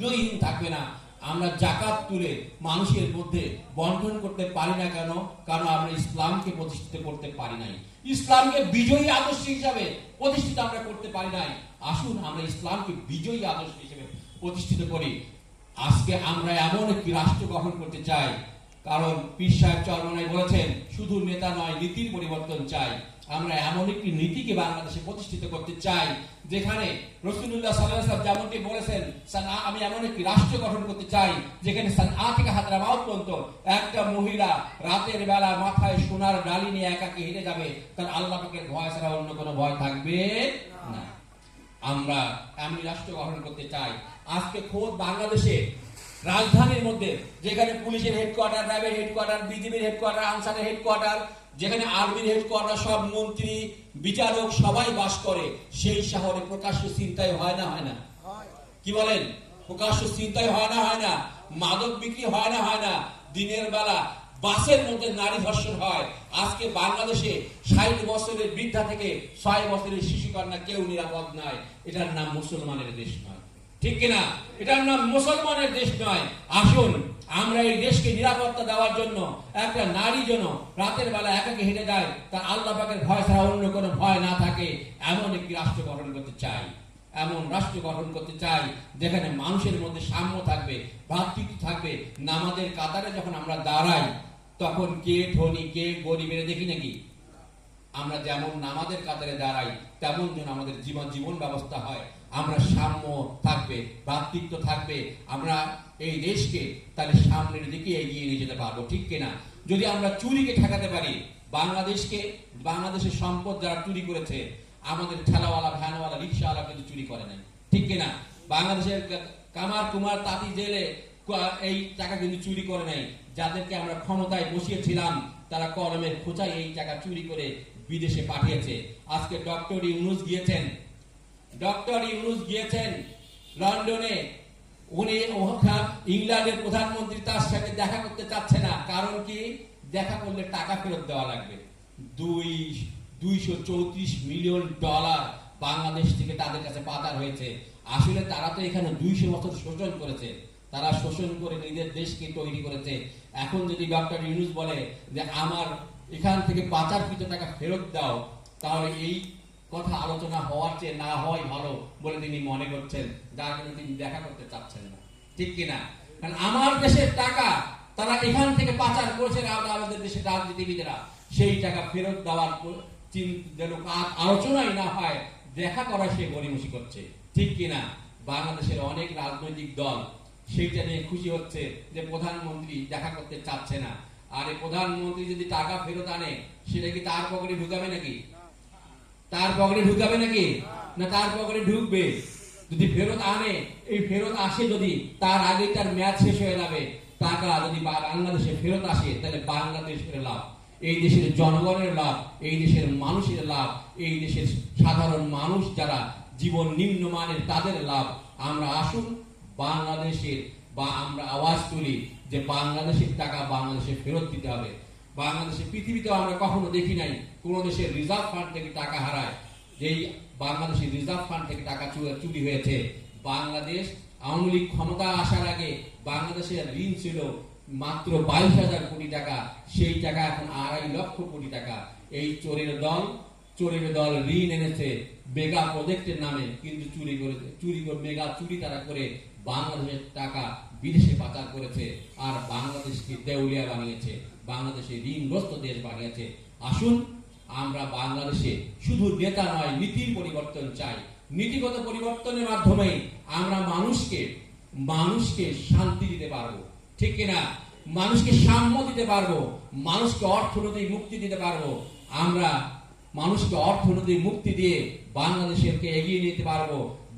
গৃহহীন থাকবে না। আমরা জাকাত তুলে মানুষের মধ্যে বন্টন করতে পারি না কেন? কারণ আমরা ইসলামকে প্রতিষ্ঠিত করতে পারি নাই। ইসলামকে বিজয়ী আদর্শ হিসাবে প্রতিষ্ঠিত আমরা করতে পারি নাই। আসুন, আমরা ইসলামকে বিজয়ী আদর্শ হিসেবে প্রতিষ্ঠিত করি। আজকে আমরা এমন একটি রাষ্ট্র গঠন করতে চাই। কারণ পীর সাহেব চরমনাই বলেছেন, শুধু নেতা নয়, নীতির পরিবর্তন চাই। আমরা এমন একটি নীতিকে বাংলাদেশে প্রতিষ্ঠিত করতে চাই, যেখানে রসুল্লাহ সাল্লাহ যেমনটি বলেছেন, সানা, আমি এমন একটি রাষ্ট্র গঠন করতে চাই, যেখানে সানা থেকে হায়দ্রাবাদ পর্যন্ত একটা মহিলা রাতের বেলা মাথায় সোনার ডালি নিয়ে একাকে হেঁটে যাবে, তার আল্লাহ পাকের ভয় ছাড়া অন্য কোনো ভয় থাকবে না। আমরা এমন রাষ্ট্র গঠন করতে চাই। আজকে খোদ বাংলাদেশে রাজধানীর মধ্যে, যেখানে পুলিশের হেডকোয়ার্টার র্যাবের হেডকোয়ার্টার বিজিবির হেডকোয়ার্টার আনসারের হেডকোয়ার্টার যেখানে আর্মির হেডকোয়ার্টার সব মন্ত্রী, বিচারক সবাই বাস করে, সেই শহরে প্রকাশ্য চিন্তায় হয় না হয় না। কি বলেন? প্রকাশ্য চিন্তায় হয় না হয় না। মাদক বিক্রি হয় না হয় না। দিনের বেলা বাসের মধ্যে নারী ধর্ষণ হয়। আজকে বাংলাদেশে ষাট বছরের বৃদ্ধা থেকে ছয় বছরের শিশু কন্যা কেউ নিরাপদ নয় এটার নাম মুসলমানের দেশ নয়। ঠিক কিনা? এটার নাম মুসলমানের দেশ নয়। আসুন, আমরা এই দেশকে নিরাপত্তা দেওয়ার জন্য একটা নারী যেন রাতের বেলা একাকে হেঁটে যায় তার আল্লাহ পাকের ভয় ছাড়া অন্য কোনো ভয় না থাকে, এমন একটি রাষ্ট্র গঠন করতে চাই। এমন রাষ্ট্র গঠন করতে চাই, যেখানে মানুষের মধ্যে সাম্য থাকবে, ভ্রাতৃত্ব থাকবে। নামাজের কাতারে যখন আমরা দাঁড়াই, তখন কে ধনী, কে গরিবের দেখি নাকি? আমরা যেমন নামাজের কাতারে দাঁড়াই, তেমন যেন আমাদের জীবন জীবন ব্যবস্থা হয়। আমরা সাম্য থাকবে ভ্রাতৃত্ব থাকবে, আমরা এই দেশকে তাহলে সামনের দিকে এগিয়ে নিয়ে যেতে পারব, ঠিক কিনা? যদি আমরা চুরিকে ঠেকাতে পারি, বাংলাদেশকে, বাংলাদেশের সম্পদ যারা চুরি করেছে, আমাদের ঠেলাওয়ালা, ভ্যানওয়ালা, রিক্সাওয়ালা কিন্তু চুরি করে নাই, ঠিক কিনা? বাংলাদেশের কামার, কুমার, তাঁতি জেলে এই টাকা কিন্তু চুরি করে নাই, যাদেরকে আমরা ক্ষমতায় বসিয়েছিলাম, তারা কলমের খোঁচায় এই টাকা চুরি করে বিদেশে পাঠিয়েছে। আজকে ডক্টর ইউনুস গিয়েছেন ডক্টর ইউনুস গিয়েছেন লন্ডনে। উনি ওখান ইংল্যান্ডের প্রধানমন্ত্রী, তার সাথে দেখা করতে চাচ্ছে না। কারণ কি? দেখা করলে টাকা ফেরত দেওয়া লাগবে। দুই, দুইশো চৌত্রিশ মিলিয়ন ডলার বাংলাদেশ থেকে তাদের কাছে পাতার হয়েছে। আসলে তারা তো এখানে দুইশো বছর শোষণ করেছে। তারা শোষণ করে নিজের দেশকে তৈরি করেছে। এখন যদি ডক্টর ইউনুস বলে যে, আমার এখান থেকে পাচারকৃত টাকা ফেরত দাও, তাহলে এই কথা আলোচনা হওয়ার চেয়ে না হওয়াই ভালো বলে তিনি মনে করছেন। যার জন্য তিনি দেখা করতে চাচ্ছেন না। ঠিক কিনা? কারণ আমার দেশের টাকা তারা এখান থেকে পাচার করেছে আমাদের দেশের রাজনীতিবিদেরা। সেই টাকা ফেরত দেওয়ার যেন আলোচনাই না হয়, দেখা করা সে গরিমসি করছে। ঠিক কিনা? বাংলাদেশের অনেক রাজনৈতিক দল সেইটা নিয়ে খুশি হচ্ছে যে প্রধানমন্ত্রী দেখা করতে চাচ্ছে না। আর এই প্রধানমন্ত্রী যদি টাকা ফেরত আনে, সেটা কি তার পকেটে ঢুকাবে নাকি? তার পকেটে ঢুকাবে নাকি? না তার পকেটে ঢুকবে? যদি ফেরত আনে, এই ফেরত আসে যদি, তার আগে তার ম্যাচ শেষ হয়ে যাবে। টাকা যদি বাংলাদেশে ফেরত আসে, তাহলে বাংলাদেশের লাভ। এই দেশের জনগণের লাভ, এই দেশের মানুষের লাভ, এই দেশের সাধারণ মানুষ যারা জীবন নিম্নমানের তাদের লাভ। আমরা আসুন বাংলাদেশের বা আমরা আওয়াজ তুলি যে বাংলাদেশের টাকা বাংলাদেশে ফেরত দিতে হবে। বাংলাদেশে, পৃথিবীতে আমরা কখনো দেখি নাই কোন দেশের রিজার্ভ ফান্ড থেকে টাকা হারায়। যেই বাংলাদেশের রিজার্ভ ফান্ড থেকে টাকা চুরি হয়েছে। বাংলাদেশ আওয়ামী লীগ ক্ষমতা আসার আগে বাংলাদেশের ঋণ ছিল মাত্র বাইশ হাজার কোটি টাকা, সেই টাকা এখন আড়াই লক্ষ কোটি টাকা। এই চোরের দল চোরের দল, ঋণ এনেছে মেগা প্রজেক্টের নামে কিন্তু চুরি করেছে, চুরি করে মেগা চুরি তারা করে বাংলাদেশের টাকা বিদেশে পাচার করেছে আর বাংলাদেশকে দেউলিয়া বানিয়েছে, বাংলাদেশে ঋণগ্রস্ত দেশ বানিয়েছে। আসুন, আমরা বাংলাদেশে শুধু নেতা নয়, নীতির পরিবর্তন চাই। নীতিগত পরিবর্তনের মাধ্যমে আমরা মানুষকে মানুষকে শান্তি দিতে পারব। ঠিক কিনা? মানুষকে সাম্য দিতে পারব, মানুষকে অর্থনৈতিক মুক্তি দিতে পারব। আমরা মানুষকে অর্থনৈতিক মুক্তি দিয়ে বাংলাদেশকে এগিয়ে নিতে পারব।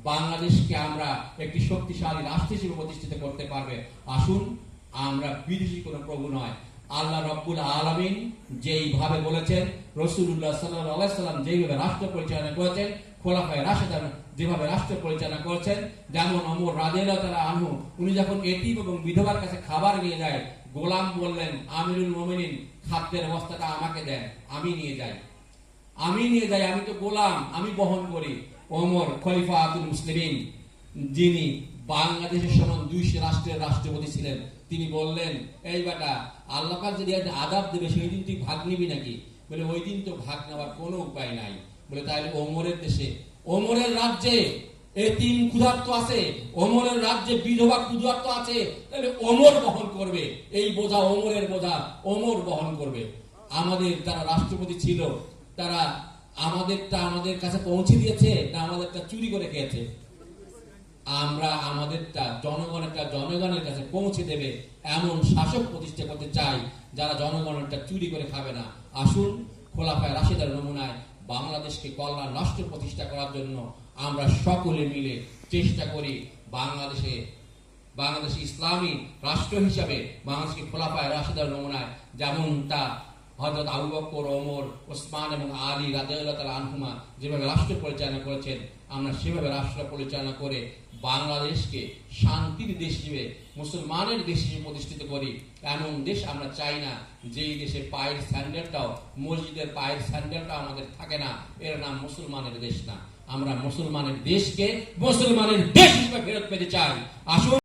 বাংলাদেশকে আমরা একটি শক্তিশালী রাষ্ট্র হিসেবে প্রতিষ্ঠিত করতে পারবে। আসুন, আমরা বিদেশি কোনো প্রভু নয়। আল্লাহ রব্বুল আলমিন যেইভাবে বলেছেন রসুল্লাহ সাল্লাহ সাল্লাম যেইভাবে রাষ্ট্র পরিচালনা করেছেন, খোলাফায় রাশেদান যেভাবে রাষ্ট্র পরিচালনা করেছেন, যেমন অমর রাজেলা তারা আনহু, উনি যখন এতিম এবং বিধবার কাছে খাবার নিয়ে যায়, গোলাম বললেন, আমিরুল মোমিনিন, খাদ্যের অবস্থাটা আমাকে দেন, আমি নিয়ে যাই। আমি নিয়ে যাই, আমি তো গোলাম, আমি বহন করি। ওমর খলিফা আব্দুল মুসলিমিন, যিনি বাংলাদেশের সমান দুইশো রাষ্ট্রের রাষ্ট্রপতি ছিলেন, তিনি বললেন, এই বেটা, আল্লাহ যদি একটা আদাব দেবে, সেই দিন তুই ভাগ নিবি নাকি? বলে, ওই দিন তো ভাগ নেওয়ার কোনো উপায় নাই। বলে তাহলে ওমরের দেশে, ওমরের রাজ্যে এতিম ক্ষুধার্ত আছে, ওমরের রাজ্যে বিধবা ক্ষুধার্ত আছে তাহলে ওমর বহন করবে। এই বোঝা ওমরের বোঝা, ওমর বহন করবে। আমাদের যারা রাষ্ট্রপতি ছিল তারা আমাদেরটা আমাদের কাছে পৌঁছে দিয়েছে না আমাদেরটা চুরি করে খেয়েছে। আমরা আমাদেরটা জনগণেরটা জনগণের কাছে পৌঁছে দেবে এমন শাসক প্রতিষ্ঠা করতে চাই, যারা জনগণেরটা চুরি করে খাবে না। আসুন, খোলাফায় রাশিদার নমুনায় বাংলাদেশকে কল্যাণ রাষ্ট্র প্রতিষ্ঠা করার জন্য আমরা সকলে মিলে চেষ্টা করি বাংলাদেশে, বাংলাদেশ ইসলামী রাষ্ট্র হিসাবে বাংলাদেশকে খোলাফায় রাশিদার নমুনায় যেমনটা হজরত আবু বকর, ওমর, ওসমান এবং আলী আনহুমা যেভাবে রাষ্ট্র পরিচালনা করেছেন, আমরা সেভাবে রাষ্ট্র পরিচালনা করে বাংলাদেশকে শান্তির দেশ হিসেবে, মুসলমানের দেশ হিসেবে প্রতিষ্ঠিত করি। এমন দেশ আমরা চাই না, যেই দেশে পায়ের স্যান্ডেলটাও, মসজিদের পায়ের স্যান্ডেলটাও আমাদের থাকে না। এর নাম মুসলমানের দেশ না। আমরা মুসলমানের দেশকে মুসলমানের দেশ হিসেবে ফেরত পেতে চাই। আসুন।